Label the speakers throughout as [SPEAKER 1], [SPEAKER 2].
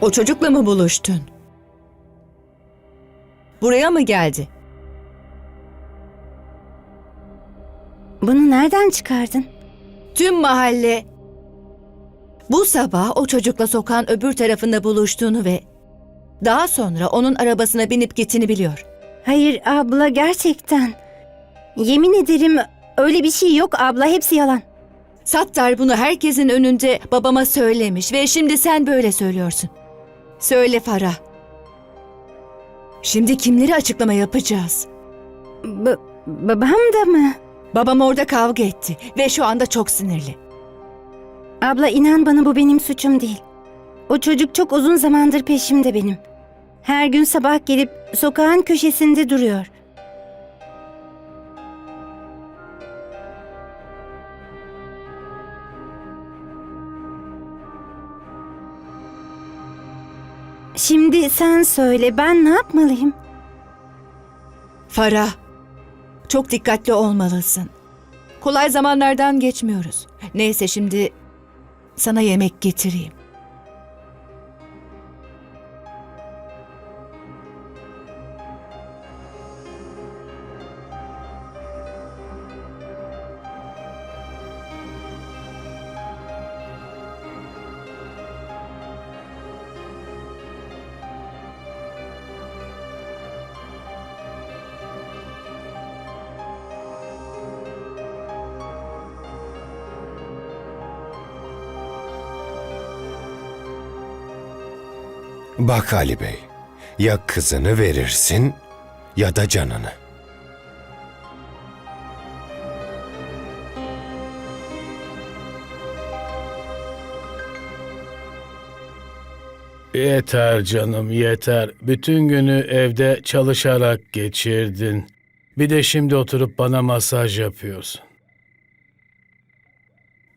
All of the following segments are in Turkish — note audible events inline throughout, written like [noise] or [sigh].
[SPEAKER 1] O çocukla mı buluştun? Buraya mı geldi?
[SPEAKER 2] Bunu nereden çıkardın?
[SPEAKER 1] Tüm mahalle bu sabah o çocukla sokağın öbür tarafında buluştuğunu ve daha sonra onun arabasına binip gittiğini biliyor.
[SPEAKER 2] Hayır abla gerçekten. Yemin ederim öyle bir şey yok abla hepsi yalan.
[SPEAKER 1] Sattar bunu herkesin önünde babama söylemiş ve şimdi sen böyle söylüyorsun. Söyle Farah. Şimdi kimleri açıklama yapacağız?
[SPEAKER 2] B- babam da mı?
[SPEAKER 1] Babam orada kavga etti ve şu anda çok sinirli.
[SPEAKER 2] Abla inan bana bu benim suçum değil. O çocuk çok uzun zamandır peşimde benim. Her gün sabah gelip sokağın köşesinde duruyor. Sen söyle ben ne yapmalıyım?
[SPEAKER 1] Farah, çok dikkatli olmalısın. Kolay zamanlardan geçmiyoruz. Neyse şimdi sana yemek getireyim.
[SPEAKER 3] Bak Ali Bey, ya kızını verirsin ya da canını.
[SPEAKER 4] Yeter canım yeter. Bütün günü evde çalışarak geçirdin. Bir de şimdi oturup bana masaj yapıyorsun.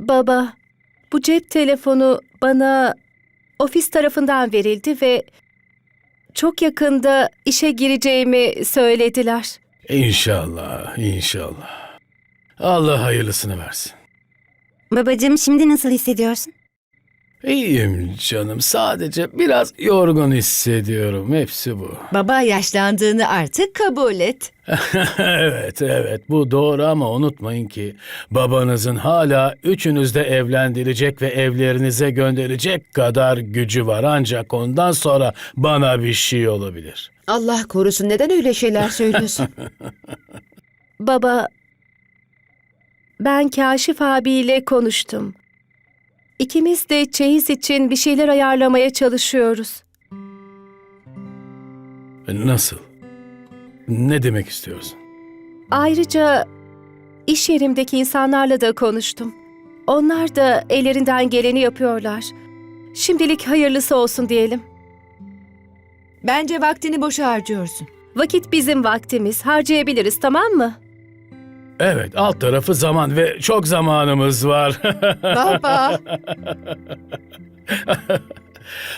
[SPEAKER 5] Baba, bu cep telefonu bana ofis tarafından verildi ve çok yakında işe gireceğimi söylediler.
[SPEAKER 4] İnşallah, inşallah. Allah hayırlısını versin.
[SPEAKER 2] Babacığım şimdi nasıl hissediyorsun?
[SPEAKER 4] İyiyim canım. Sadece biraz yorgun hissediyorum. Hepsi bu. [laughs]
[SPEAKER 1] Baba yaşlandığını artık kabul et.
[SPEAKER 4] evet, evet. Bu doğru ama unutmayın ki babanızın hala üçünüz de evlendirecek ve evlerinize gönderecek kadar gücü var. Ancak ondan sonra bana bir şey olabilir.
[SPEAKER 6] Allah korusun neden öyle şeyler söylüyorsun? [laughs]
[SPEAKER 5] Baba, ben Kaşif abiyle konuştum. İkimiz de çeyiz için bir şeyler ayarlamaya çalışıyoruz.
[SPEAKER 4] Nasıl? Ne demek istiyorsun?
[SPEAKER 5] Ayrıca iş yerimdeki insanlarla da konuştum. Onlar da ellerinden geleni yapıyorlar. Şimdilik hayırlısı olsun diyelim.
[SPEAKER 1] Bence vaktini boşa harcıyorsun.
[SPEAKER 5] Vakit bizim vaktimiz. Harcayabiliriz tamam mı?
[SPEAKER 4] Evet, alt tarafı zaman ve çok zamanımız var. [laughs]
[SPEAKER 1] Baba.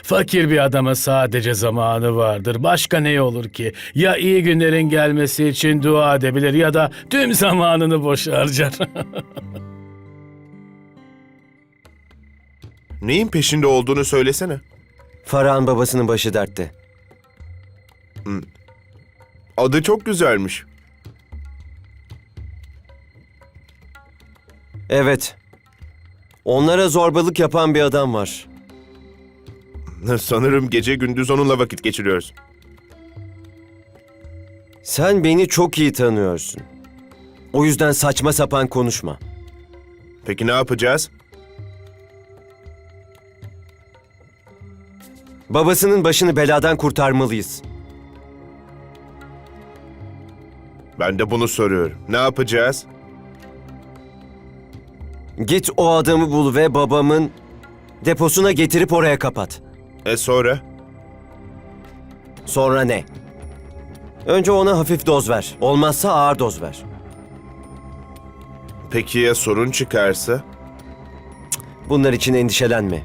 [SPEAKER 4] Fakir bir adama sadece zamanı vardır. Başka ne olur ki? Ya iyi günlerin gelmesi için dua edebilir ya da tüm zamanını boş harcar. [laughs]
[SPEAKER 7] Neyin peşinde olduğunu söylesene.
[SPEAKER 3] Farah'ın babasının başı dertte.
[SPEAKER 7] Adı çok güzelmiş.
[SPEAKER 8] Evet. Onlara zorbalık yapan bir adam var.
[SPEAKER 7] Sanırım gece gündüz onunla vakit geçiriyoruz.
[SPEAKER 8] Sen beni çok iyi tanıyorsun. O yüzden saçma sapan konuşma.
[SPEAKER 7] Peki ne yapacağız?
[SPEAKER 8] Babasının başını beladan kurtarmalıyız.
[SPEAKER 7] Ben de bunu soruyorum. Ne yapacağız?
[SPEAKER 8] Git o adamı bul ve babamın deposuna getirip oraya kapat.
[SPEAKER 7] E sonra?
[SPEAKER 8] Sonra ne? Önce ona hafif doz ver. Olmazsa ağır doz ver.
[SPEAKER 7] Peki ya sorun çıkarsa?
[SPEAKER 8] Bunlar için endişelenme.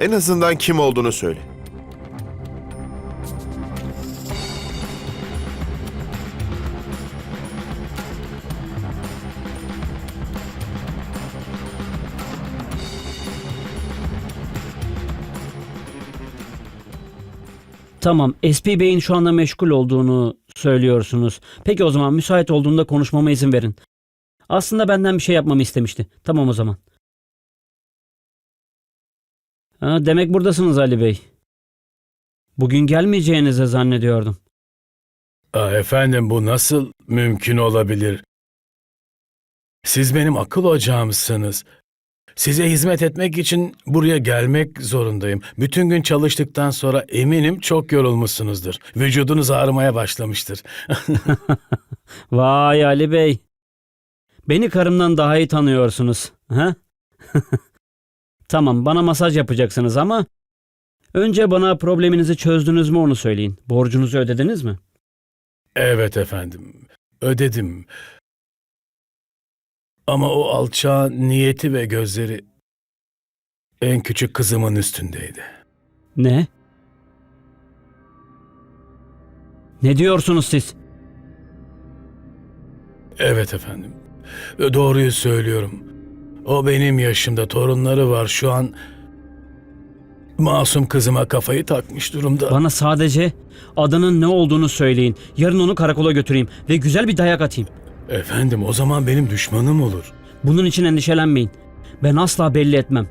[SPEAKER 7] En azından kim olduğunu söyle.
[SPEAKER 9] Tamam, SP Bey'in şu anda meşgul olduğunu söylüyorsunuz. Peki o zaman müsait olduğunda konuşmama izin verin. Aslında benden bir şey yapmamı istemişti. Tamam o zaman. Ha, demek buradasınız Ali Bey. Bugün gelmeyeceğinizi zannediyordum.
[SPEAKER 4] Aa, efendim bu nasıl mümkün olabilir? Siz benim akıl ocağımsınız. Size hizmet etmek için buraya gelmek zorundayım. Bütün gün çalıştıktan sonra eminim çok yorulmuşsunuzdur. Vücudunuz ağrımaya başlamıştır. [laughs]
[SPEAKER 9] Vay Ali Bey. Beni karımdan daha iyi tanıyorsunuz. Ha? [laughs] tamam bana masaj yapacaksınız ama önce bana probleminizi çözdünüz mü onu söyleyin. Borcunuzu ödediniz mi?
[SPEAKER 4] Evet efendim. Ödedim. Ama o alçağın niyeti ve gözleri en küçük kızımın üstündeydi.
[SPEAKER 9] Ne? Ne diyorsunuz siz?
[SPEAKER 4] Evet efendim. Doğruyu söylüyorum. O benim yaşımda torunları var şu an. Masum kızıma kafayı takmış durumda.
[SPEAKER 9] Bana sadece adının ne olduğunu söyleyin. Yarın onu karakola götüreyim ve güzel bir dayak atayım.
[SPEAKER 4] Efendim o zaman benim düşmanım olur.
[SPEAKER 9] Bunun için endişelenmeyin. Ben asla belli etmem.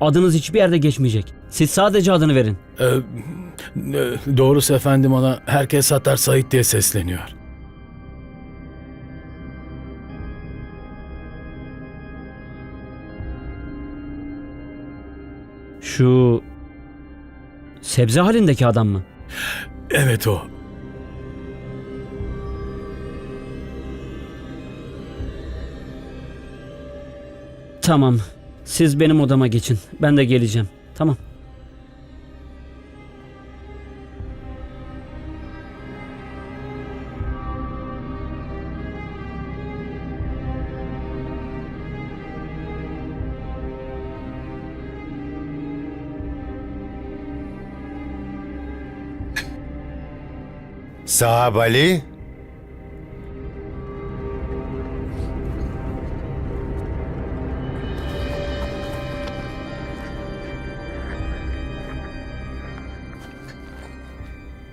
[SPEAKER 9] Adınız hiçbir yerde geçmeyecek. Siz sadece adını verin.
[SPEAKER 4] Ee, e, doğrusu efendim ona herkes Sattar Said diye sesleniyor.
[SPEAKER 9] Şu sebze halindeki adam mı?
[SPEAKER 4] Evet o.
[SPEAKER 9] Tamam. Siz benim odama geçin. Ben de geleceğim. Tamam.
[SPEAKER 3] Sahab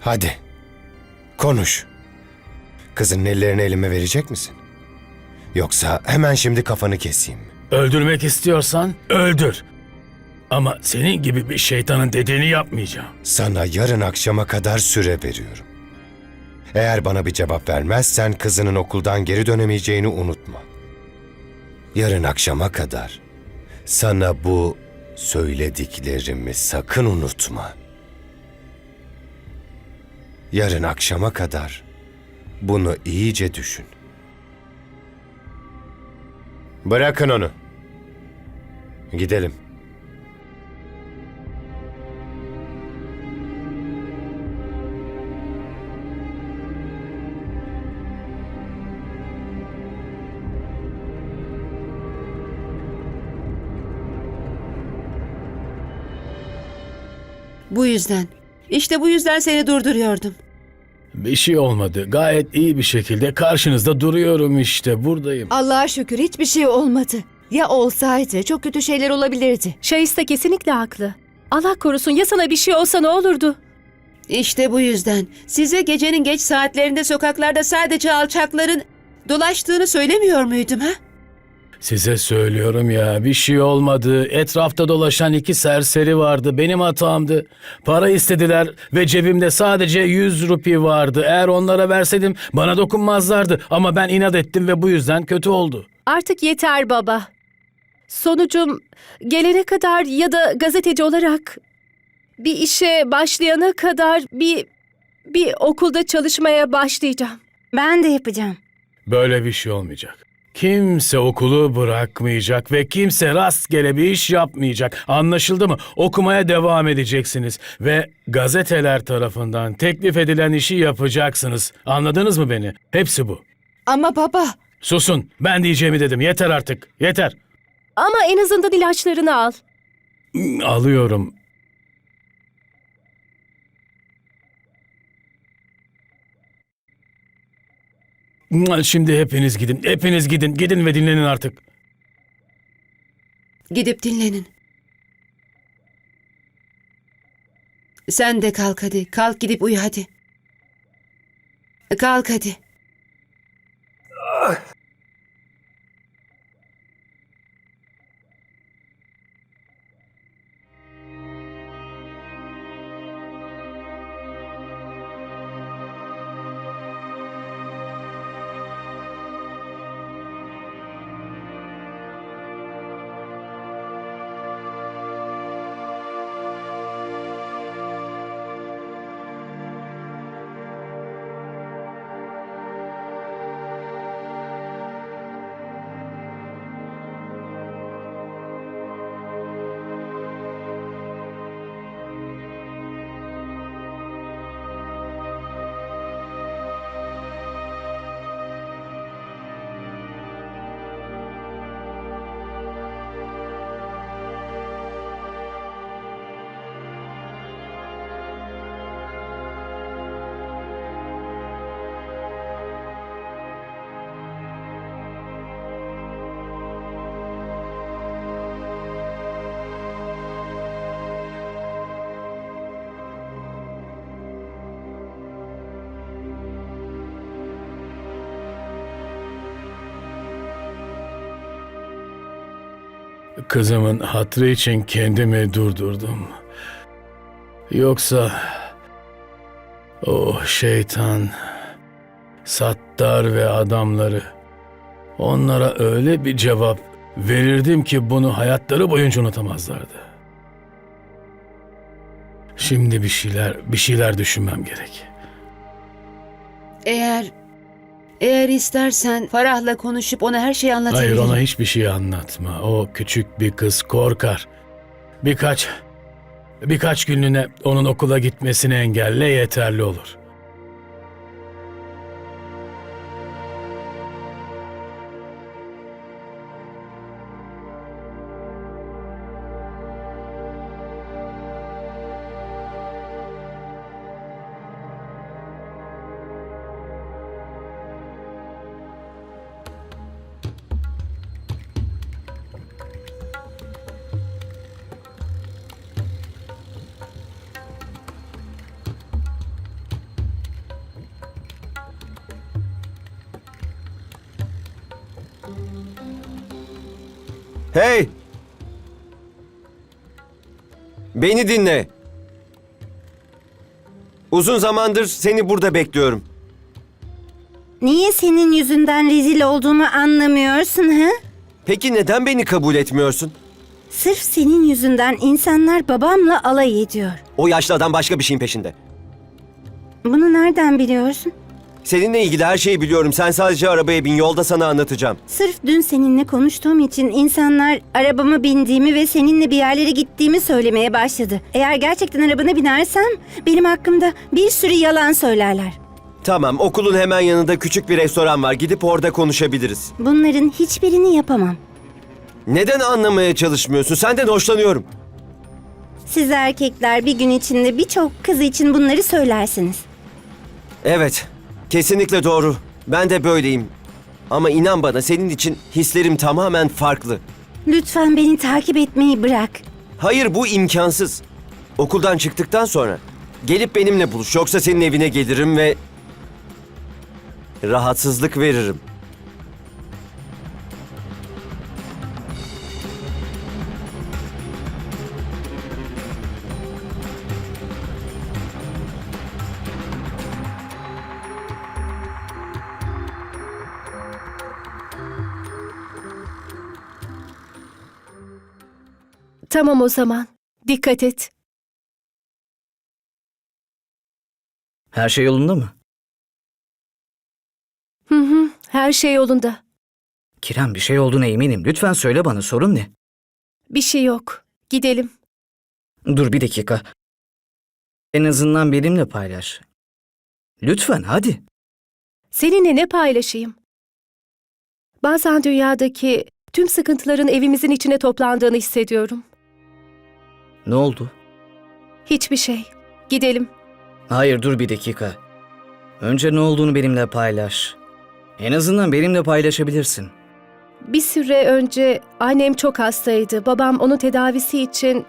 [SPEAKER 3] Hadi. Konuş. Kızın ellerini elime verecek misin? Yoksa hemen şimdi kafanı keseyim mi?
[SPEAKER 4] Öldürmek istiyorsan öldür. Ama senin gibi bir şeytanın dediğini yapmayacağım.
[SPEAKER 3] Sana yarın akşama kadar süre veriyorum. Eğer bana bir cevap vermezsen kızının okuldan geri dönemeyeceğini unutma. Yarın akşama kadar sana bu söylediklerimi sakın unutma. Yarın akşama kadar bunu iyice düşün. Bırakın onu. Gidelim.
[SPEAKER 6] Bu yüzden. İşte bu yüzden seni durduruyordum.
[SPEAKER 4] Bir şey olmadı. Gayet iyi bir şekilde karşınızda duruyorum işte. Buradayım.
[SPEAKER 1] Allah'a şükür hiçbir şey olmadı. Ya olsaydı çok kötü şeyler olabilirdi.
[SPEAKER 5] Şahista kesinlikle haklı. Allah korusun ya sana bir şey olsa ne olurdu?
[SPEAKER 6] İşte bu yüzden. Size gecenin geç saatlerinde sokaklarda sadece alçakların dolaştığını söylemiyor muydum ha?
[SPEAKER 4] Size söylüyorum ya bir şey olmadı. Etrafta dolaşan iki serseri vardı. Benim hatamdı. Para istediler ve cebimde sadece 100 rupi vardı. Eğer onlara verseydim bana dokunmazlardı. Ama ben inat ettim ve bu yüzden kötü oldu.
[SPEAKER 5] Artık yeter baba. Sonucum gelene kadar ya da gazeteci olarak bir işe başlayana kadar bir bir okulda çalışmaya başlayacağım.
[SPEAKER 2] Ben de yapacağım.
[SPEAKER 4] Böyle bir şey olmayacak. Kimse okulu bırakmayacak ve kimse rastgele bir iş yapmayacak. Anlaşıldı mı? Okumaya devam edeceksiniz ve gazeteler tarafından teklif edilen işi yapacaksınız. Anladınız mı beni? Hepsi bu.
[SPEAKER 1] Ama baba,
[SPEAKER 4] Susun. Ben diyeceğimi dedim. Yeter artık. Yeter.
[SPEAKER 5] Ama en azından ilaçlarını al.
[SPEAKER 4] Alıyorum. Şimdi hepiniz gidin. Hepiniz gidin. Gidin ve dinlenin artık.
[SPEAKER 6] Gidip dinlenin. Sen de kalk hadi. Kalk gidip uyu hadi. Kalk hadi.
[SPEAKER 4] Kızımın hatrı için kendimi durdurdum. Yoksa o şeytan, Sattar ve adamları onlara öyle bir cevap verirdim ki bunu hayatları boyunca unutamazlardı. Şimdi bir şeyler bir şeyler düşünmem gerek.
[SPEAKER 6] Eğer eğer istersen Farah'la konuşup ona her şeyi
[SPEAKER 4] Hayır
[SPEAKER 6] anlatabilirim.
[SPEAKER 4] ona hiçbir şey anlatma. O küçük bir kız korkar. Birkaç birkaç günlüğüne onun okula gitmesini engelle yeterli olur.
[SPEAKER 8] Hey! Beni dinle. Uzun zamandır seni burada bekliyorum.
[SPEAKER 2] Niye senin yüzünden rezil olduğumu anlamıyorsun ha?
[SPEAKER 8] Peki neden beni kabul etmiyorsun?
[SPEAKER 2] Sırf senin yüzünden insanlar babamla alay ediyor.
[SPEAKER 8] O yaşlı adam başka bir şeyin peşinde.
[SPEAKER 2] Bunu nereden biliyorsun?
[SPEAKER 8] Seninle ilgili her şeyi biliyorum. Sen sadece arabaya bin. Yolda sana anlatacağım.
[SPEAKER 2] Sırf dün seninle konuştuğum için insanlar arabama bindiğimi ve seninle bir yerlere gittiğimi söylemeye başladı. Eğer gerçekten arabana binersem benim hakkımda bir sürü yalan söylerler.
[SPEAKER 8] Tamam, okulun hemen yanında küçük bir restoran var. Gidip orada konuşabiliriz.
[SPEAKER 2] Bunların hiçbirini yapamam.
[SPEAKER 8] Neden anlamaya çalışmıyorsun? Senden hoşlanıyorum.
[SPEAKER 2] Siz erkekler bir gün içinde birçok kız için bunları söylersiniz.
[SPEAKER 8] Evet, kesinlikle doğru. Ben de böyleyim. Ama inan bana senin için hislerim tamamen farklı.
[SPEAKER 2] Lütfen beni takip etmeyi bırak.
[SPEAKER 8] Hayır bu imkansız. Okuldan çıktıktan sonra gelip benimle buluş. Yoksa senin evine gelirim ve rahatsızlık veririm.
[SPEAKER 5] Tamam o zaman. Dikkat et.
[SPEAKER 10] Her şey yolunda mı?
[SPEAKER 5] Hı hı, her şey yolunda.
[SPEAKER 10] Kirem bir şey olduğuna eminim. Lütfen söyle bana sorun ne?
[SPEAKER 5] Bir şey yok. Gidelim.
[SPEAKER 10] Dur bir dakika. En azından benimle paylaş. Lütfen hadi.
[SPEAKER 5] Seninle ne paylaşayım? Bazen dünyadaki tüm sıkıntıların evimizin içine toplandığını hissediyorum.
[SPEAKER 10] Ne oldu?
[SPEAKER 5] Hiçbir şey. Gidelim.
[SPEAKER 10] Hayır dur bir dakika. Önce ne olduğunu benimle paylaş. En azından benimle paylaşabilirsin.
[SPEAKER 5] Bir süre önce annem çok hastaydı. Babam onun tedavisi için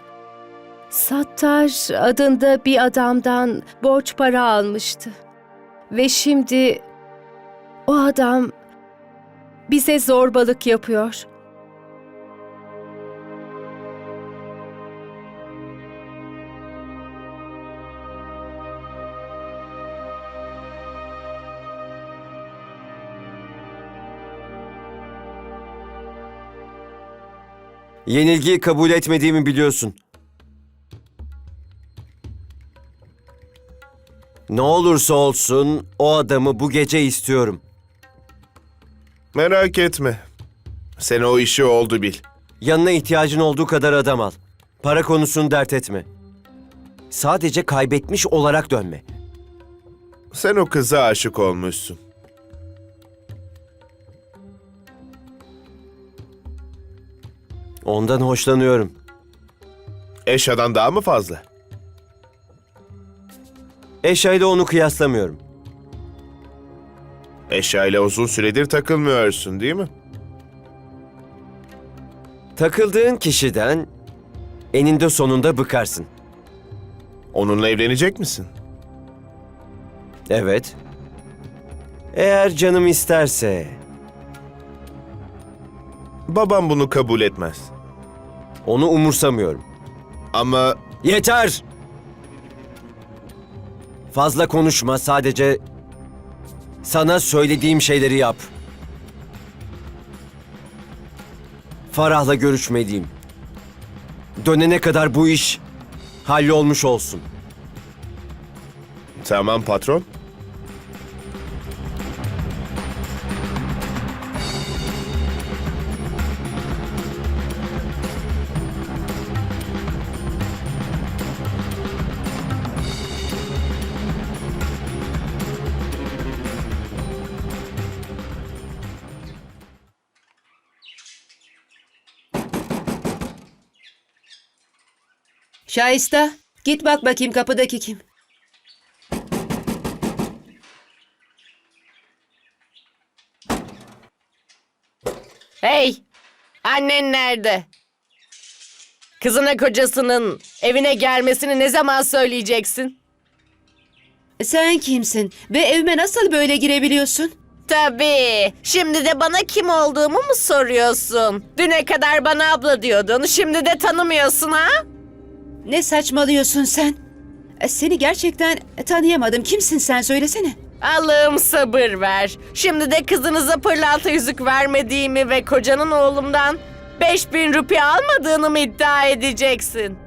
[SPEAKER 5] Sattar adında bir adamdan borç para almıştı. Ve şimdi o adam bize zorbalık yapıyor.
[SPEAKER 8] Yenilgiyi kabul etmediğimi biliyorsun. Ne olursa olsun o adamı bu gece istiyorum.
[SPEAKER 7] Merak etme. Sen o işi oldu bil.
[SPEAKER 8] Yanına ihtiyacın olduğu kadar adam al. Para konusunu dert etme. Sadece kaybetmiş olarak dönme.
[SPEAKER 7] Sen o kıza aşık olmuşsun.
[SPEAKER 8] Ondan hoşlanıyorum.
[SPEAKER 7] Eşyadan daha mı fazla?
[SPEAKER 8] Eşya ile onu kıyaslamıyorum.
[SPEAKER 7] Eşyayla uzun süredir takılmıyorsun değil mi?
[SPEAKER 8] Takıldığın kişiden eninde sonunda bıkarsın.
[SPEAKER 7] Onunla evlenecek misin?
[SPEAKER 8] Evet. Eğer canım isterse
[SPEAKER 7] Babam bunu kabul etmez.
[SPEAKER 8] Onu umursamıyorum.
[SPEAKER 7] Ama
[SPEAKER 8] Yeter! Fazla konuşma sadece sana söylediğim şeyleri yap. Farah'la görüşmediğim. Dönene kadar bu iş hallolmuş olsun.
[SPEAKER 7] tamam patron.
[SPEAKER 6] Şahista, git bak bakayım kapıdaki kim?
[SPEAKER 11] Hey! Annen nerede? Kızına kocasının evine gelmesini ne zaman söyleyeceksin?
[SPEAKER 6] Sen kimsin ve evime nasıl böyle girebiliyorsun?
[SPEAKER 11] Tabii. Şimdi de bana kim olduğumu mu soruyorsun? Düne kadar bana abla diyordun. Şimdi de tanımıyorsun ha?
[SPEAKER 6] Ne saçmalıyorsun sen? E, Seni gerçekten tanıyamadım. Kimsin sen söylesene.
[SPEAKER 11] Allah'ım sabır ver. Şimdi de kızınıza pırlanta yüzük vermediğimi ve kocanın oğlumdan 5000 rupi almadığını mı iddia edeceksin?